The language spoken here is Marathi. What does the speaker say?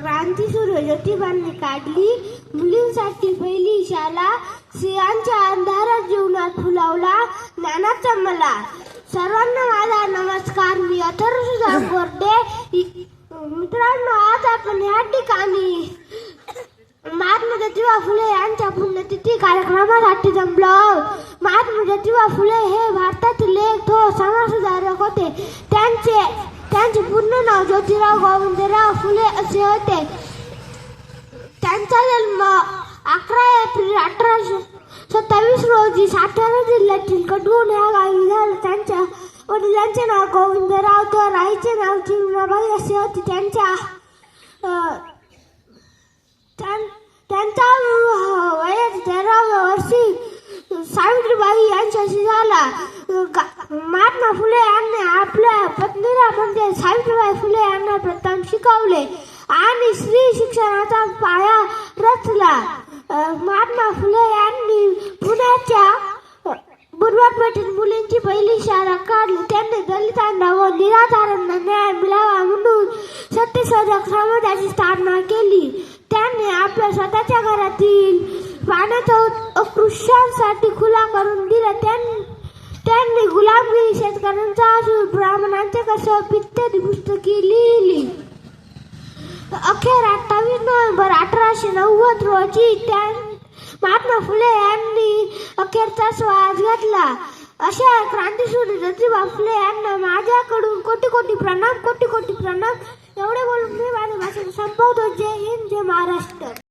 क्रांती सुरू ज्योतिबांनी काढली. मुलींसाठी पहिली शाला स्त्रियांच्या अंधारात जीवनात फुलवला. ज्ञानाचा मला. सर्वांना माझा नमस्कार. मी अथर्व सुधार गोरडे मित्रांनो आज आपण या ठिकाणी महात्मा ज्योतिबा फुले यांच्या पुण्यतिथी कार्यक्रमासाठी जमलो. महात्मा ज्योतिबा फुले हे भारतातील एक थोर समाजसुधारक होते. त्यांचे त्यांचे पूर्ण नाव ज्योतिराव गोविंदराव फुले असे होते. त्यांचा जन्म अकरा एप्रिल अठराशे सत्तावीस रोजी सातारा जिल्ह्यातील कडवून या गावी झाला. त्यांच्या वडिलांचे नाव गोविंदराव तर आईचे नाव चिमणाबाई असे होते. त्यांच्या त्यांचा विवाह वयात तेराव्या वर्षी सावित्रीबाई यांच्याशी झाला. महात्मा फुले यांनी आपल्या पत्नीला म्हणजे सावित्रीबाई फुले यांना प्रथम शिकवले. आणि स्त्री शिक्षणाचा पाया रचला. महात्मा फुले यांनी पुण्याच्या बुधवार मुलींची पहिली शाळा काढली. त्यांनी दलितांना व निराधारांना न्याय मिळावा म्हणून सत्यशोधक समाजाची स्थापना केली. त्यांनी आपल्या स्वतःच्या घरातील पाण्याचा उत- खुला करून दिला. त्यांनी त्यांनी गुलामगिरी शेतकऱ्यांचा असून ब्राह्मणांचे कसं इत्यादी पुस्तके लिहिली अखेर अठ्ठावीस नोव्हेंबर अठराशे नव्वद रोजी त्या महात्मा फुले यांनी अखेरचा श्वास घेतला. अशा क्रांतीसूर्य ज्योतिबा फुले यांना माझ्याकडून कोटी कोटी प्रणाम कोटी कोटी प्रणाम. एवढे बोलून मी माझ्या भाषेत संपवतो जय हिंद जय महाराष्ट्र.